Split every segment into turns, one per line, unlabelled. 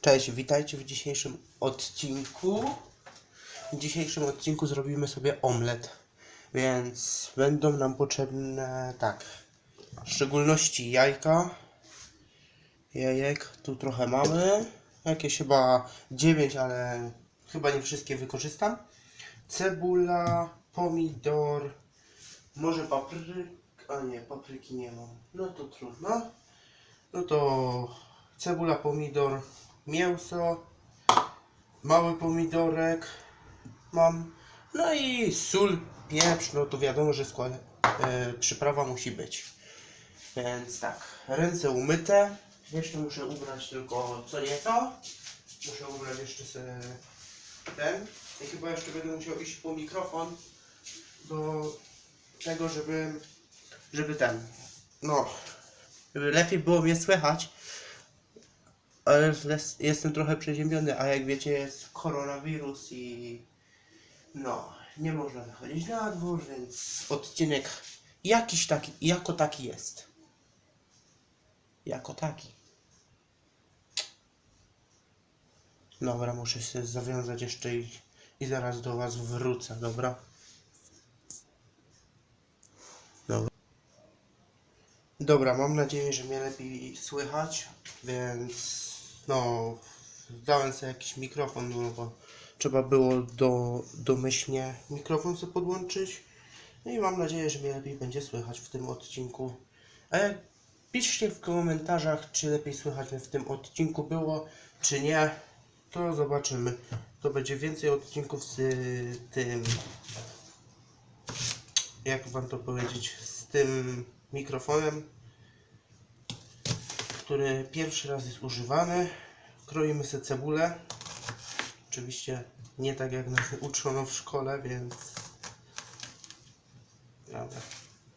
Cześć, witajcie w dzisiejszym odcinku. W dzisiejszym odcinku zrobimy sobie omlet, więc będą nam potrzebne tak, w szczególności jajka. Jajek tu trochę mamy, jakieś chyba 9, ale chyba nie wszystkie wykorzystam. Cebula, pomidor, może papryk, a nie, papryki nie mam. No to trudno. No to cebula, pomidor, mięso, mały pomidorek mam, no i sól, pieprz, no to wiadomo, że skład, e, przyprawa musi być. Więc tak, ręce umyte, jeszcze muszę ubrać tylko co nieco, muszę ubrać jeszcze ten. I chyba jeszcze będę musiał iść po mikrofon do tego, żeby, żeby ten, no, żeby lepiej było mnie słychać ale jestem trochę przeziębiony, a jak wiecie jest koronawirus i no, nie można wychodzić na dwór, więc odcinek jakiś taki, jako taki jest. Jako taki. Dobra, muszę się zawiązać jeszcze i, i zaraz do was wrócę, dobra? Dobra. Dobra, mam nadzieję, że mnie lepiej słychać, więc no, dałem sobie jakiś mikrofon, no bo trzeba było do, domyślnie mikrofon sobie podłączyć. No i mam nadzieję, że mnie lepiej będzie słychać w tym odcinku. A jak piszcie w komentarzach, czy lepiej słychać mnie w tym odcinku było, czy nie. To zobaczymy. To będzie więcej odcinków z tym, jak wam to powiedzieć, z tym mikrofonem który pierwszy raz jest używany. Kroimy sobie cebulę. Oczywiście nie tak jak nas uczono w szkole, więc Dobra.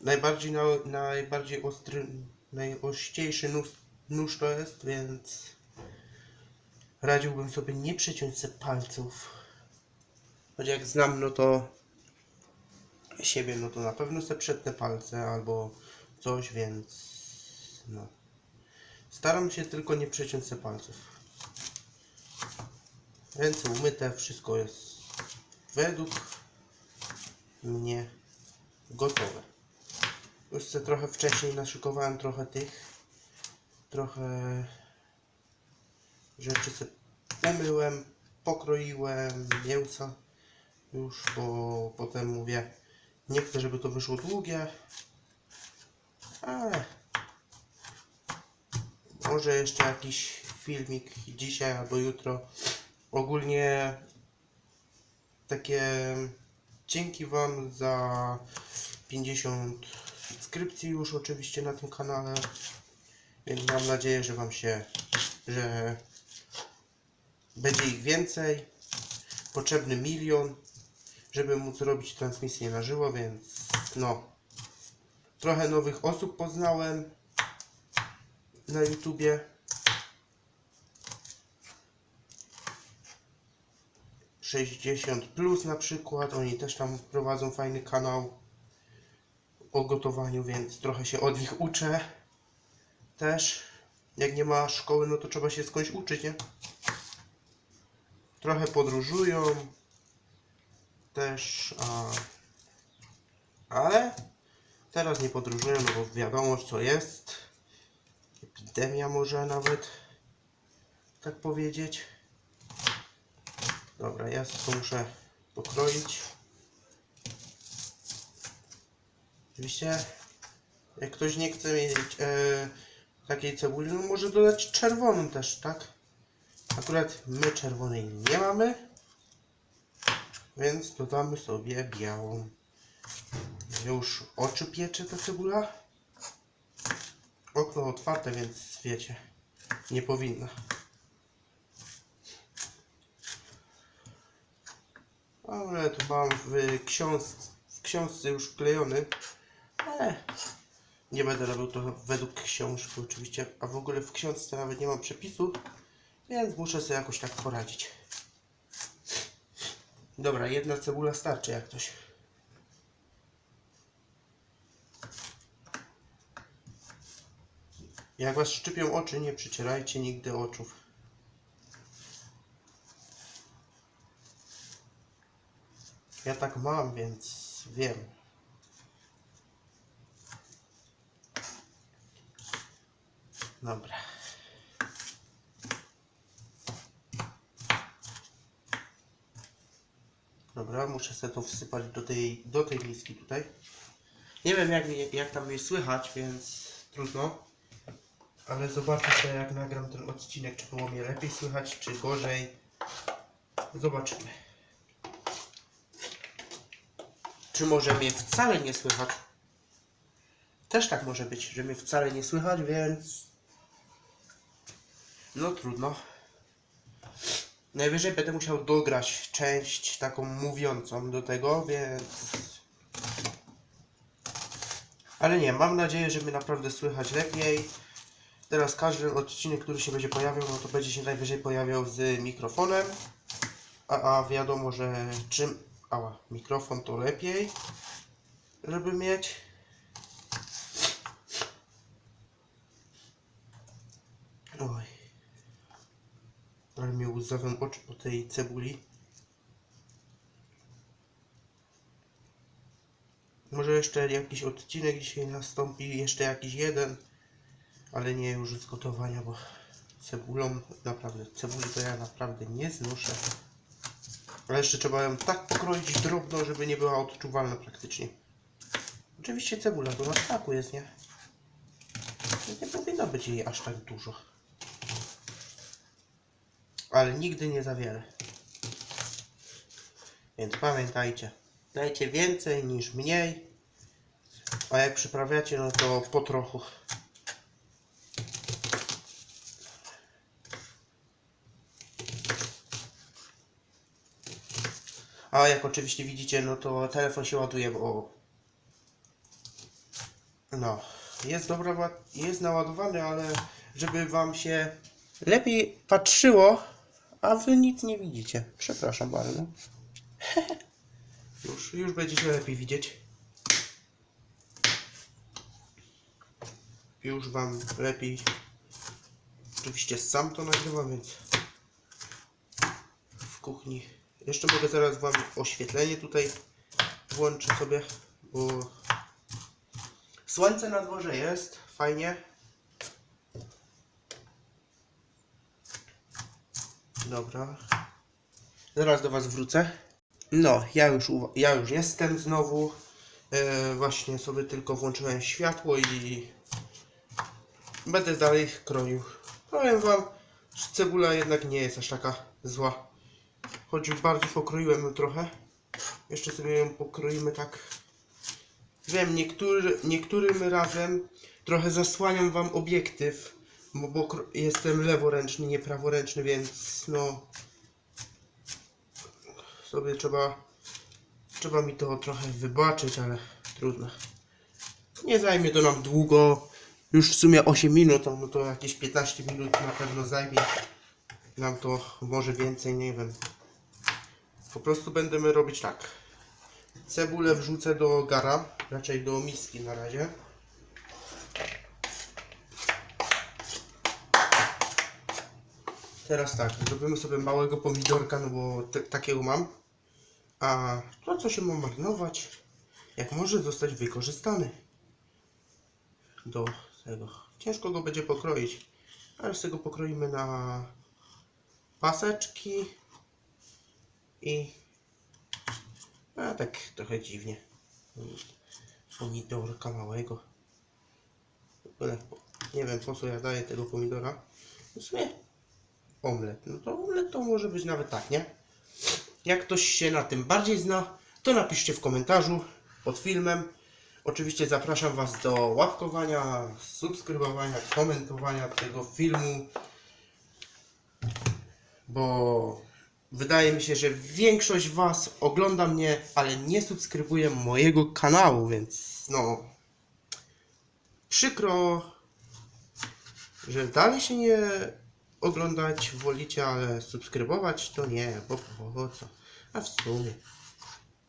Najbardziej, na, najbardziej ostry, najościejszy nóż, nóż to jest, więc radziłbym sobie nie przeciąć sobie palców. Choć jak znam, no to siebie, no to na pewno sobie przetnę palce albo coś, więc no. Staram się tylko nie przeciąć sobie palców. Ręce umyte, wszystko jest według mnie gotowe. Już sobie trochę wcześniej naszykowałem trochę tych, trochę rzeczy sobie umyłem, pokroiłem mięsa już, bo potem mówię, nie chcę, żeby to wyszło długie, ale może jeszcze jakiś filmik dzisiaj albo jutro. Ogólnie takie dzięki Wam za 50 subskrypcji już oczywiście na tym kanale. Więc mam nadzieję, że Wam się, że będzie ich więcej. Potrzebny milion, żeby móc robić transmisję na żywo, więc no. Trochę nowych osób poznałem na YouTubie. sześćdziesiąt plus na przykład, oni też tam prowadzą fajny kanał o gotowaniu, więc trochę się od nich uczę też. Jak nie ma szkoły, no to trzeba się skądś uczyć, nie? Trochę podróżują też, a... ale teraz nie podróżują, no bo wiadomo co jest epidemia może nawet tak powiedzieć. Dobra, ja to muszę pokroić. Oczywiście, jak ktoś nie chce mieć e, takiej cebuli, no może dodać czerwoną też, tak? Akurat my czerwonej nie mamy, więc dodamy sobie białą. Już oczy piecze ta cebula okno otwarte, więc wiecie, nie powinno. Ale tu mam w, książ w książce już wklejony, ale nie będę robił to według książki oczywiście, a w ogóle w książce nawet nie mam przepisu, więc muszę sobie jakoś tak poradzić. Dobra, jedna cebula starczy jak coś. Jak was szczypią oczy, nie przycierajcie nigdy oczów. Ja tak mam, więc wiem. Dobra. Dobra, muszę sobie to wsypać do tej, do tej miski tutaj. Nie wiem jak, jak tam mnie słychać, więc trudno. Ale zobaczę sobie jak nagram ten odcinek, czy było mnie lepiej słychać, czy gorzej. Zobaczymy. Czy może mnie wcale nie słychać? Też tak może być, że mnie wcale nie słychać, więc... No trudno. Najwyżej będę musiał dograć część taką mówiącą do tego, więc... Ale nie, mam nadzieję, że mnie naprawdę słychać lepiej. Teraz każdy odcinek, który się będzie pojawiał, no to będzie się najwyżej pojawiał z mikrofonem. A, a wiadomo, że czym... Ała, mikrofon to lepiej, żeby mieć. Oj. Ale mi łzawią oczy po tej cebuli. Może jeszcze jakiś odcinek dzisiaj nastąpi, jeszcze jakiś jeden, ale nie już z gotowania, bo cebulą naprawdę, cebuli to ja naprawdę nie znoszę. Ale jeszcze trzeba ją tak pokroić drobno, żeby nie była odczuwalna praktycznie. Oczywiście cebula to na smaku jest, nie? Nie powinno być jej aż tak dużo. Ale nigdy nie za wiele. Więc pamiętajcie, dajcie więcej niż mniej. A jak przyprawiacie, no to po trochu. A jak oczywiście widzicie, no to telefon się ładuje, bo no, jest dobra, jest naładowany, ale żeby wam się lepiej patrzyło, a wy nic nie widzicie. Przepraszam bardzo. już, już będziecie lepiej widzieć. Już wam lepiej. Oczywiście sam to nagrywam, więc w kuchni. Jeszcze mogę zaraz wam oświetlenie tutaj włączę sobie, bo słońce na dworze jest, fajnie. Dobra. Zaraz do was wrócę. No, ja już, ja już jestem znowu. E, właśnie sobie tylko włączyłem światło i będę dalej kroił. Powiem wam, że cebula jednak nie jest aż taka zła. Choć bardziej pokroiłem ją trochę. Jeszcze sobie ją pokroimy tak. Wiem, niektóry, niektórym razem trochę zasłaniam wam obiektyw, bo, bo jestem leworęczny, nie praworęczny, więc no sobie trzeba trzeba mi to trochę wybaczyć, ale trudno. Nie zajmie to nam długo. Już w sumie 8 minut, no to jakieś 15 minut na pewno zajmie. Nam to może więcej, nie wiem. Po prostu będziemy robić tak. Cebulę wrzucę do gara, raczej do miski na razie. Teraz tak, zrobimy sobie małego pomidorka, no bo te, takiego mam. A to, co się ma marnować, jak może zostać wykorzystany do tego. Ciężko go będzie pokroić, ale z tego pokroimy na paseczki i a tak trochę dziwnie. Pomidorka małego. Nie wiem po co ja daję tego pomidora. W sumie omlet. No to omlet to może być nawet tak, nie? Jak ktoś się na tym bardziej zna, to napiszcie w komentarzu pod filmem. Oczywiście zapraszam Was do łapkowania, subskrybowania, komentowania tego filmu, bo wydaje mi się, że większość Was ogląda mnie, ale nie subskrybuje mojego kanału, więc no przykro, że dalej się nie oglądać wolicie, ale subskrybować to nie, bo po co? A w sumie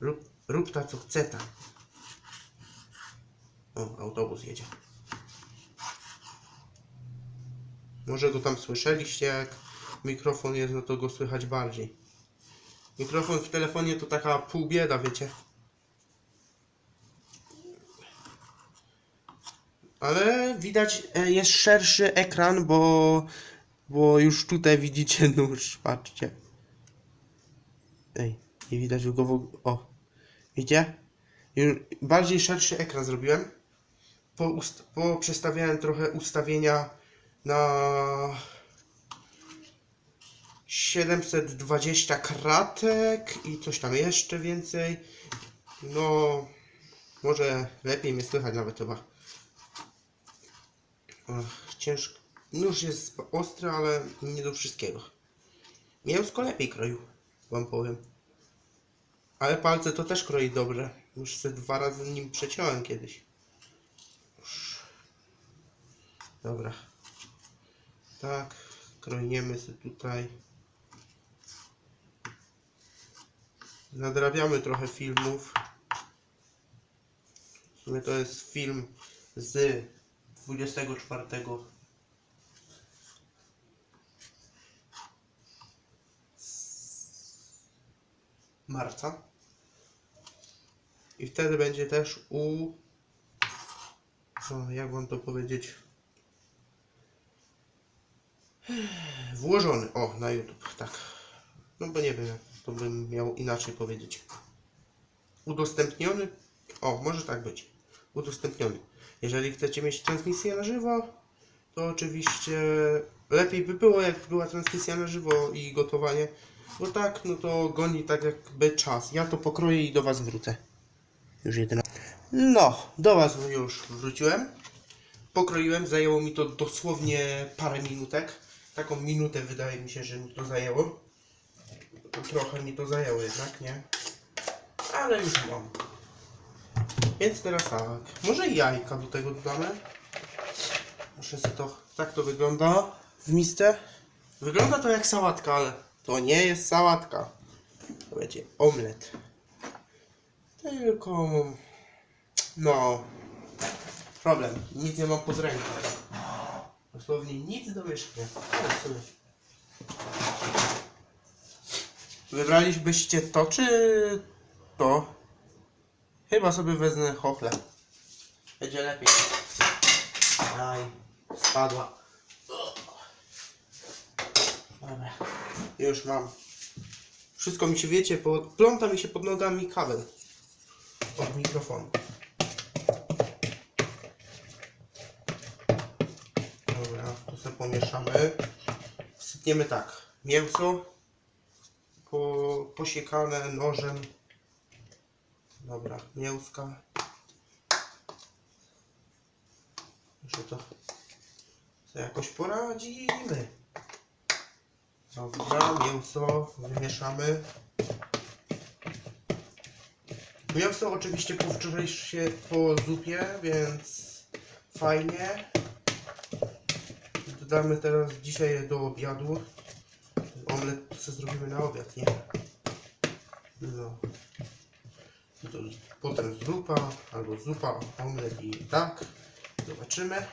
rób, rób ta co chce ta. O, autobus jedzie. Może go tam słyszeliście, jak mikrofon jest, no to go słychać bardziej. Mikrofon w telefonie to taka pół bieda, wiecie. Ale widać e, jest szerszy ekran, bo, bo już tutaj widzicie nóż, patrzcie. Ej, nie widać go w ogóle. O, widzicie? Już bardziej szerszy ekran zrobiłem. Po, po przestawiałem trochę ustawienia na 720 kratek i coś tam jeszcze więcej. No, może lepiej mnie słychać nawet chyba. Ach, ciężko. Nóż jest ostry, ale nie do wszystkiego. Mięsko lepiej kroił, wam powiem. Ale palce to też kroi dobrze. Już se dwa razy nim przeciąłem kiedyś. Dobra. Tak, kroiniemy sobie tutaj. Nadrabiamy trochę filmów. W sumie to jest film z 24 marca. I wtedy będzie też u. O, jak wam to powiedzieć? Włożony. O, na YouTube, tak. No bo nie wiem, to bym miał inaczej powiedzieć. Udostępniony. O, może tak być. Udostępniony. Jeżeli chcecie mieć transmisję na żywo, to oczywiście lepiej by było, jak była transmisja na żywo i gotowanie. Bo tak, no to goni tak jakby czas. Ja to pokroję i do Was wrócę. Już jedyna. No, do Was już wróciłem. Pokroiłem, zajęło mi to dosłownie parę minutek. Taką minutę wydaje mi się, że mi to zajęło. Trochę mi to zajęło jednak, nie? Ale już mam. Więc teraz tak. Może jajka do tego dodamy. Muszę sobie to. Tak to wygląda w misce. Wygląda to jak sałatka, ale to nie jest sałatka. To będzie omlet. Tylko. No. Problem. Nic nie mam pod ręką. Dosłownie nic do myszki. Wybralibyście to, czy to? Chyba sobie wezmę chochle. Będzie lepiej. Aj, spadła. Dobra, już mam. Wszystko mi się wiecie, pląta mi się pod nogami kabel od mikrofonu. Dobra, to sobie pomieszamy. Sypniemy tak. Mięso po, posiekane nożem. Dobra, mięska. Jeszcze to sobie jakoś poradzimy. Dobra, mięso wymieszamy. Mięso oczywiście po wczorajszej po zupie, więc fajnie. Dodamy teraz dzisiaj do obiadu. Omlet sobie zrobimy na obiad, nie? No. To potem zupa, albo zupa, omlet i tak. Zobaczymy.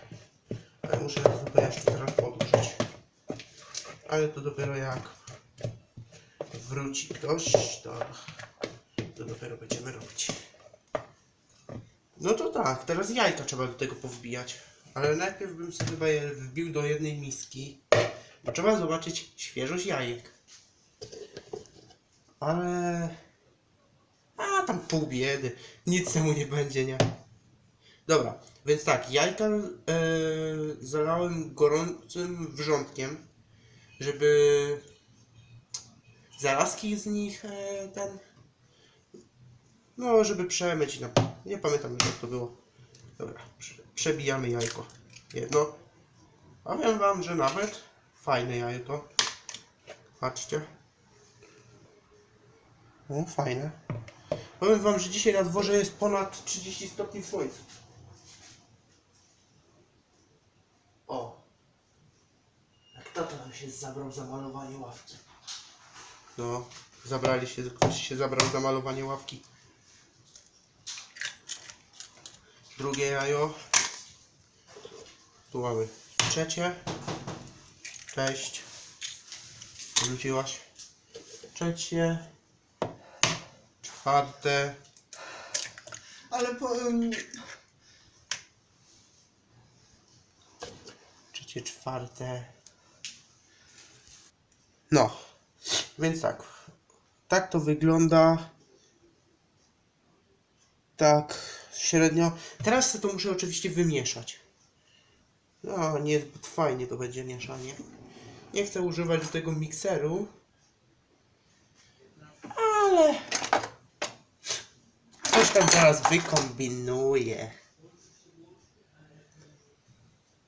Ale muszę zupę jeszcze teraz podgrzeć. Ale to dopiero jak wróci ktoś, to, to dopiero będziemy robić. No to tak, teraz jajka trzeba do tego powbijać. Ale najpierw bym sobie chyba je wbił do jednej miski. Bo trzeba zobaczyć świeżość jajek. Ale... A tam pół biedy. Nic temu nie będzie, nie? Dobra, więc tak, jajka e, zalałem gorącym wrzątkiem, żeby zarazki z nich e, ten. No, żeby przemyć. No, nie pamiętam jak to było. Dobra, prze- przebijamy jajko. Jedno. Powiem wam, że nawet fajne jajko. Patrzcie. No, fajne. Powiem wam, że dzisiaj na dworze jest ponad 30 stopni w słońcu. O. Kto to nam się zabrał za malowanie ławki? No, zabrali się, ktoś się zabrał za malowanie ławki. Drugie jajo. Tu mamy trzecie. Cześć. Wróciłaś. Trzecie. czwarte.
Ale powiem,
Trzecie, czwarte. No, więc tak. Tak to wygląda. Tak średnio. Teraz to muszę oczywiście wymieszać. No, niezbyt fajnie to będzie mieszanie. Nie chcę używać do tego mikseru. Ale coś tam zaraz wykombinuję.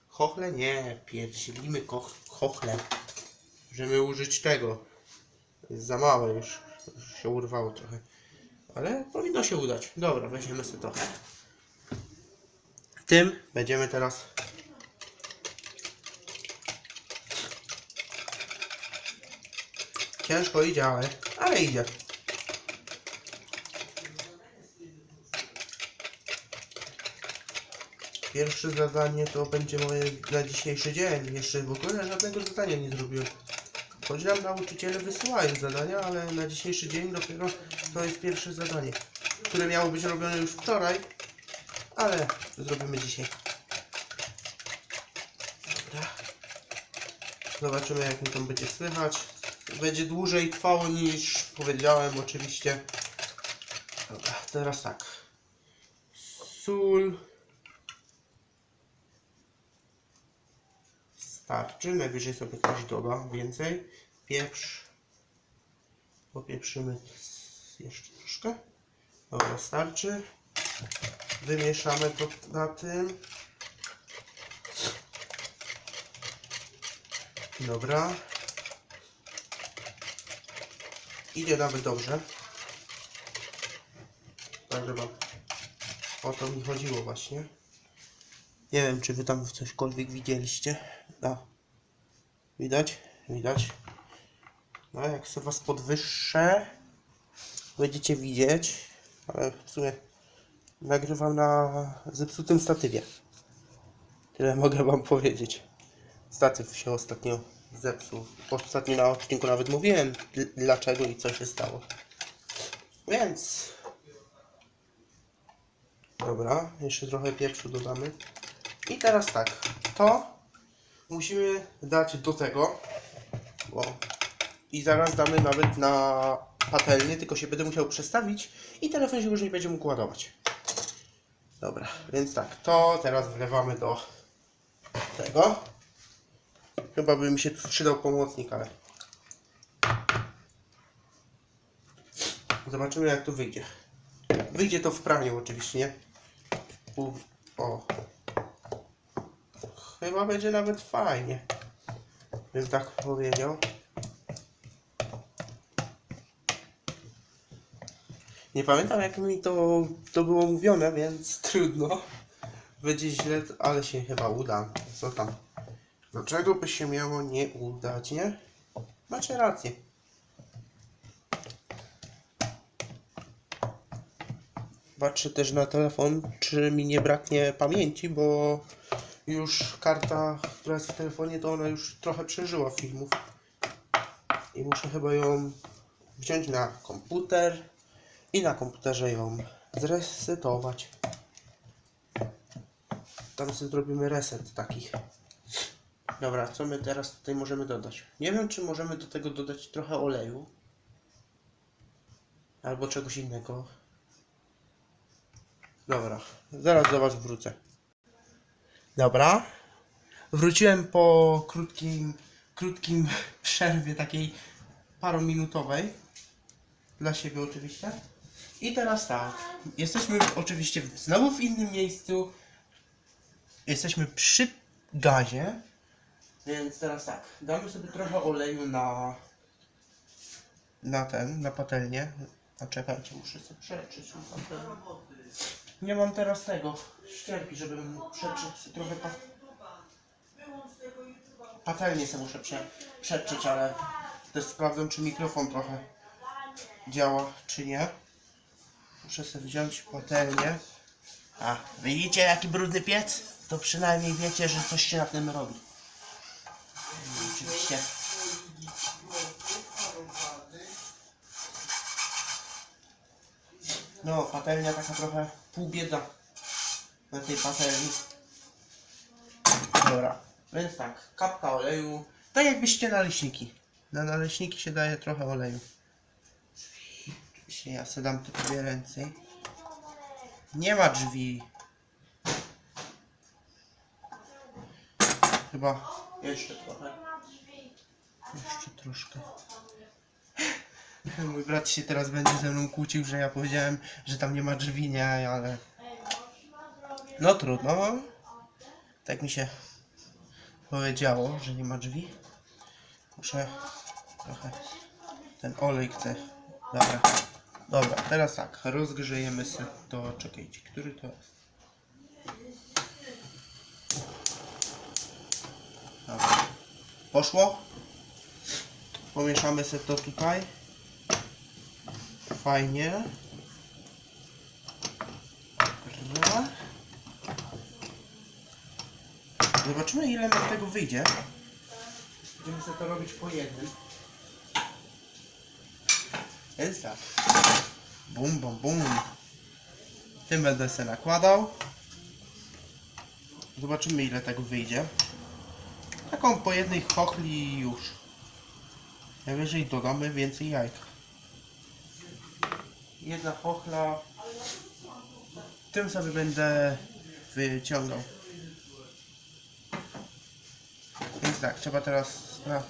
Chochle nie, pierdzielimy koch, chochle. Możemy użyć tego. Jest za małe już. już się urwało trochę. Ale powinno się udać. Dobra, weźmiemy sobie trochę. Tym będziemy teraz Ciężko idzie, ale, ale idzie. Pierwsze zadanie to będzie moje na dzisiejszy dzień. Jeszcze w ogóle żadnego zadania nie zrobiłem. Choć nam nauczyciele wysyłają zadania, ale na dzisiejszy dzień dopiero to jest pierwsze zadanie, które miało być robione już wczoraj, ale zrobimy dzisiaj. Dobra. Zobaczymy jak mi tam będzie słychać. Będzie dłużej trwało niż powiedziałem oczywiście. Dobra, teraz tak. Sól. Starczy, najwyżej sobie ktoś doda więcej. Pieprz. Popieprzymy jeszcze troszkę. Dobra, starczy. Wymieszamy to na tym. Dobra. Idzie nawet dobrze. Także wam o to mi chodziło właśnie. Nie wiem, czy wy tam cośkolwiek widzieliście. A. Widać? Widać. No, jak sobie was podwyższę, będziecie widzieć. Ale w sumie nagrywam na zepsutym statywie. Tyle mogę wam powiedzieć. Statyw się ostatnio zepsuł. Ostatnio na odcinku nawet mówiłem dl- dlaczego i co się stało. Więc... Dobra, jeszcze trochę pieprzu dodamy. I teraz tak, to musimy dać do tego, i zaraz damy nawet na patelnię, tylko się będę musiał przestawić i telefon się już nie będzie mógł ładować. Dobra, więc tak, to teraz wlewamy do tego. Chyba by mi się tu przydał pomocnik, ale zobaczymy jak to wyjdzie. Wyjdzie to w praniu oczywiście, nie? O, Chyba będzie nawet fajnie. Bym tak powiedział. Nie pamiętam jak mi to, to było mówione, więc trudno. Będzie źle, ale się chyba uda. Co tam? Dlaczego by się miało nie udać, nie? Macie rację. Patrzę też na telefon, czy mi nie braknie pamięci, bo już karta, która jest w telefonie, to ona już trochę przeżyła filmów. I muszę chyba ją wziąć na komputer i na komputerze ją zresetować. Tam sobie zrobimy reset taki. Dobra, co my teraz tutaj możemy dodać? Nie wiem, czy możemy do tego dodać trochę oleju. Albo czegoś innego. Dobra, zaraz do Was wrócę. Dobra. Wróciłem po krótkim, krótkim przerwie takiej parominutowej. Dla siebie oczywiście. I teraz tak. Jesteśmy oczywiście znowu w innym miejscu. Jesteśmy przy gazie. Więc teraz tak. Damy sobie trochę oleju na na ten, na patelnię. A czekajcie, muszę sobie przeczyć. Nie mam teraz tego ścierki, żebym mógł przeczyć trochę pa... patelnię sobie muszę prze... przeczyć, ale też sprawdzę, czy mikrofon trochę działa, czy nie. Muszę sobie wziąć patelnię. A, widzicie jaki brudny piec? To przynajmniej wiecie, że coś się na tym robi. Oczywiście. No, patelnia taka trochę pół bieda na tej patelni. Dobra, więc tak, kapka oleju. Tak jakbyście naleśniki. Na naleśniki się daje trochę oleju. Oczywiście ja sobie dam tylko dwie ręce. Nie ma drzwi. Chyba jeszcze trochę. Jeszcze troszkę. Mój brat się teraz będzie ze mną kłócił, że ja powiedziałem, że tam nie ma drzwi, nie, ale... No trudno. Tak mi się powiedziało, że nie ma drzwi. Muszę trochę ten olej chcę. Dobra. Dobra, teraz tak, rozgrzejemy sobie to. Czekajcie, który to jest? Dobra. Poszło? Pomieszamy sobie to tutaj. Fajnie. Zobaczymy ile nam tego wyjdzie. Będziemy sobie to robić po jednym. Więc tak. Bum, bum, bum. Tym będę sobie nakładał. Zobaczymy ile tego wyjdzie. Taką po jednej chochli już. Najwyżej dodamy więcej jajka. Jedna chochla. Tym sobie będę wyciągał. Więc tak, trzeba teraz na...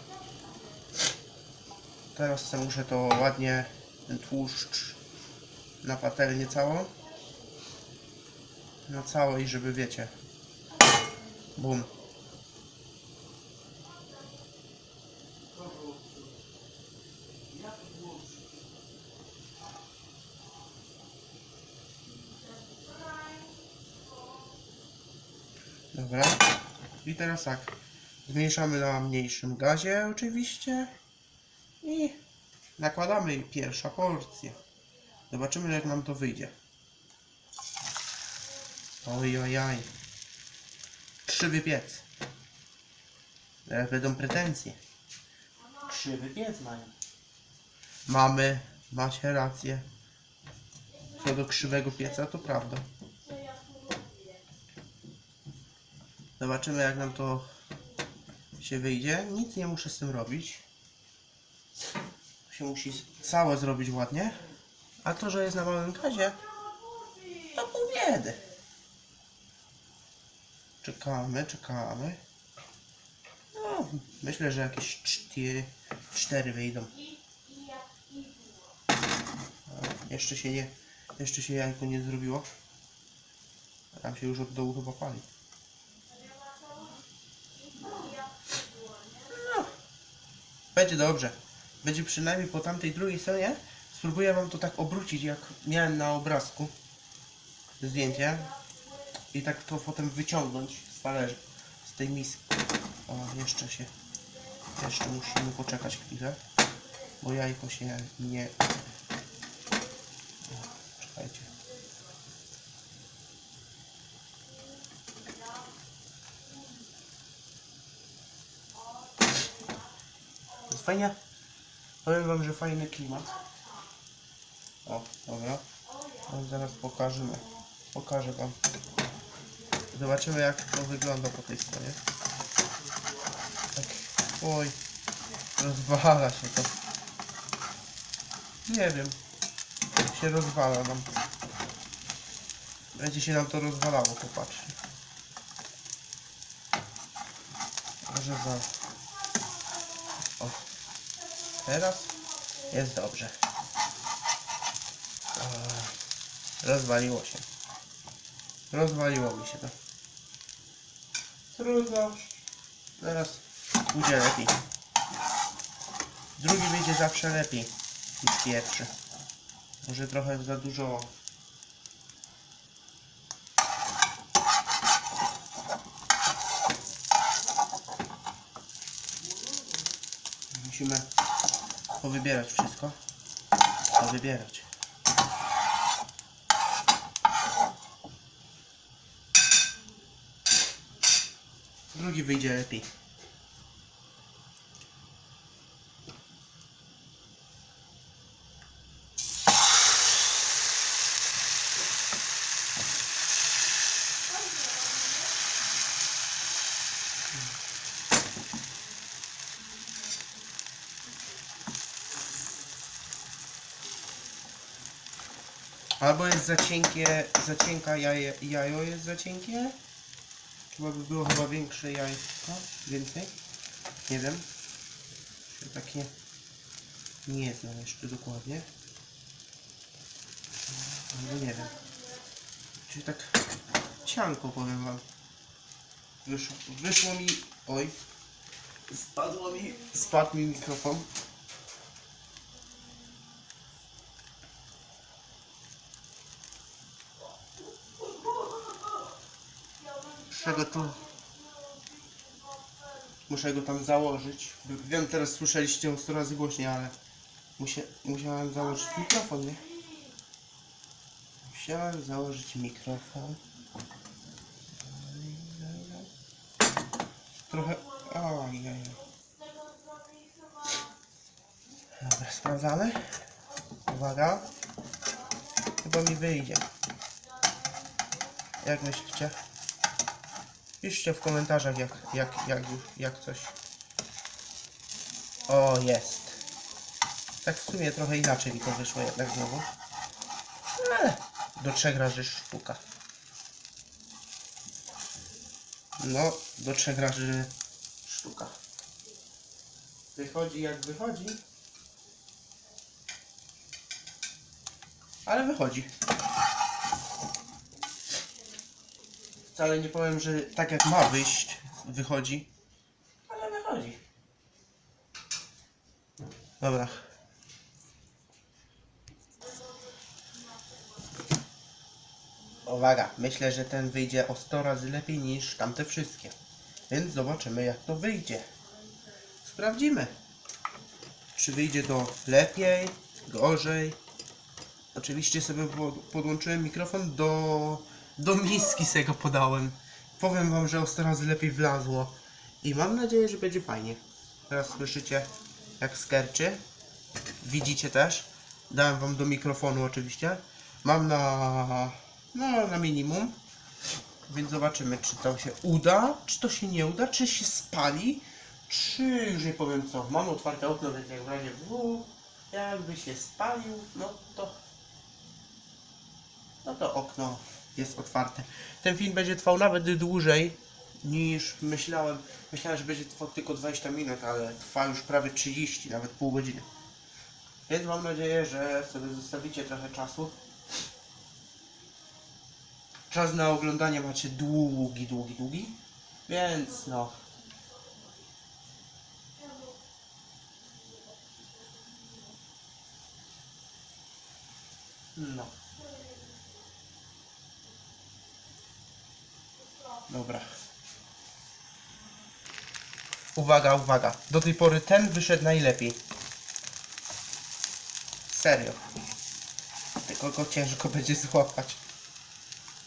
Teraz muszę to ładnie, ten tłuszcz na patelnię całą. Na całej, żeby wiecie. Bum. Dobra. I teraz tak. Zmniejszamy na mniejszym gazie oczywiście. I nakładamy pierwsza porcja. Zobaczymy jak nam to wyjdzie. Oj, oj, oj. Krzywy piec. Teraz będą pretensje. Krzywy piec mają. Mamy, macie rację. Co do krzywego pieca, to prawda. Zobaczymy jak nam to się wyjdzie. Nic nie muszę z tym robić. Się musi całe zrobić ładnie. A to, że jest na małym gazie, to pół biedy. Czekamy, czekamy. No, myślę, że jakieś cztery, cztery wyjdą. Jeszcze się nie, jeszcze się jajko nie zrobiło. Tam się już od dołu chyba pali. Będzie dobrze. Będzie przynajmniej po tamtej drugiej stronie. Spróbuję wam to tak obrócić, jak miałem na obrazku zdjęcie. I tak to potem wyciągnąć z talerzy, z tej miski. O, jeszcze się, jeszcze musimy poczekać chwilę, bo jajko się nie... O, czekajcie. Jest fajnie. Powiem wam, że fajny klimat. O, dobra. No, zaraz pokażemy. Pokażę wam. Zobaczymy jak to wygląda po tej stronie. Tak. Oj. Rozwala się to. Nie wiem. Się rozwala nam. Będzie się nam to rozwalało, popatrzcie. Może za... Teraz jest dobrze. Rozwaliło się. Rozwaliło mi się to. Trudno. Teraz pójdzie lepiej. Drugi wyjdzie zawsze lepiej niż pierwszy. Może trochę za dużo. Musimy powybierać wszystko. Powybierać. Drugi wyjdzie lepiej. Albo jest za cienkie, za cienka jaje, jajo jest za cienkie. Chyba by było chyba większe jajko, więcej. Nie wiem. Się tak nie, znam jeszcze dokładnie. Nie wiem. Czyli tak cianko powiem wam. Wyszło, wyszło mi. Oj. Spadło mi. Spadł mi mikrofon. Muszę go tu. Muszę go tam założyć. Wiem, teraz słyszeliście o 100 razy głośniej, ale musia, musiałem założyć mikrofon, nie? Musiałem założyć mikrofon. Trochę. Ojej. Dobra, sprawdzamy. Uwaga. Chyba mi wyjdzie. Jak myślicie? Piszcie w komentarzach jak, jak, jak, jak coś. O, jest. Tak w sumie trochę inaczej mi to wyszło jednak znowu. Ale do trzech razy sztuka. No, do trzech razy sztuka. Wychodzi jak wychodzi. Ale wychodzi. Wcale nie powiem, że tak jak ma wyjść, wychodzi. Ale wychodzi. Dobra. Uwaga, myślę, że ten wyjdzie o 100 razy lepiej niż tamte wszystkie. Więc zobaczymy jak to wyjdzie. Sprawdzimy. Czy wyjdzie to lepiej, gorzej. Oczywiście sobie pod- podłączyłem mikrofon do, do miski sobie go podałem. Powiem wam, że o 100 razy lepiej wlazło. I mam nadzieję, że będzie fajnie. Teraz słyszycie jak skerczy. Widzicie też. Dałem wam do mikrofonu oczywiście. Mam na, no, na minimum. Więc zobaczymy, czy to się uda, czy to się nie uda, czy się spali, czy już nie powiem co. Mam otwarte okno, więc jak w razie W, jakby się spalił, no to no to okno jest otwarte. Ten film będzie trwał nawet dłużej niż myślałem. Myślałem, że będzie trwał tylko 20 minut, ale trwa już prawie 30, nawet pół godziny. Więc mam nadzieję, że sobie zostawicie trochę czasu. Czas na oglądanie macie długi, długi, długi. Więc no. No. Dobra. Uwaga, uwaga. Do tej pory ten wyszedł najlepiej. Serio. Tylko go ciężko będzie złapać.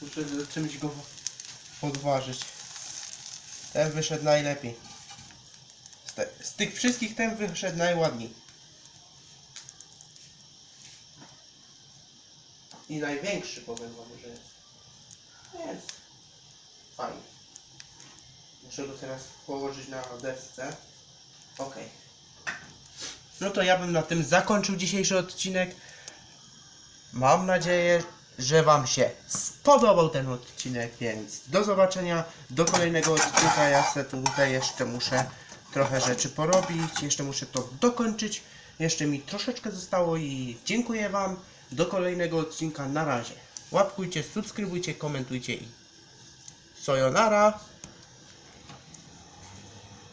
Muszę czymś go podważyć. Ten wyszedł najlepiej. Z, te, z tych wszystkich ten wyszedł najładniej. I największy powiem wam, że jest. Fajnie. Go teraz położyć na desce. Ok. No to ja bym na tym zakończył dzisiejszy odcinek. Mam nadzieję, że Wam się spodobał ten odcinek, więc do zobaczenia, do kolejnego odcinka. Ja se tu tutaj jeszcze muszę trochę rzeczy porobić, jeszcze muszę to dokończyć. Jeszcze mi troszeczkę zostało i dziękuję Wam. Do kolejnego odcinka, na razie. Łapkujcie, subskrybujcie, komentujcie i sayonara.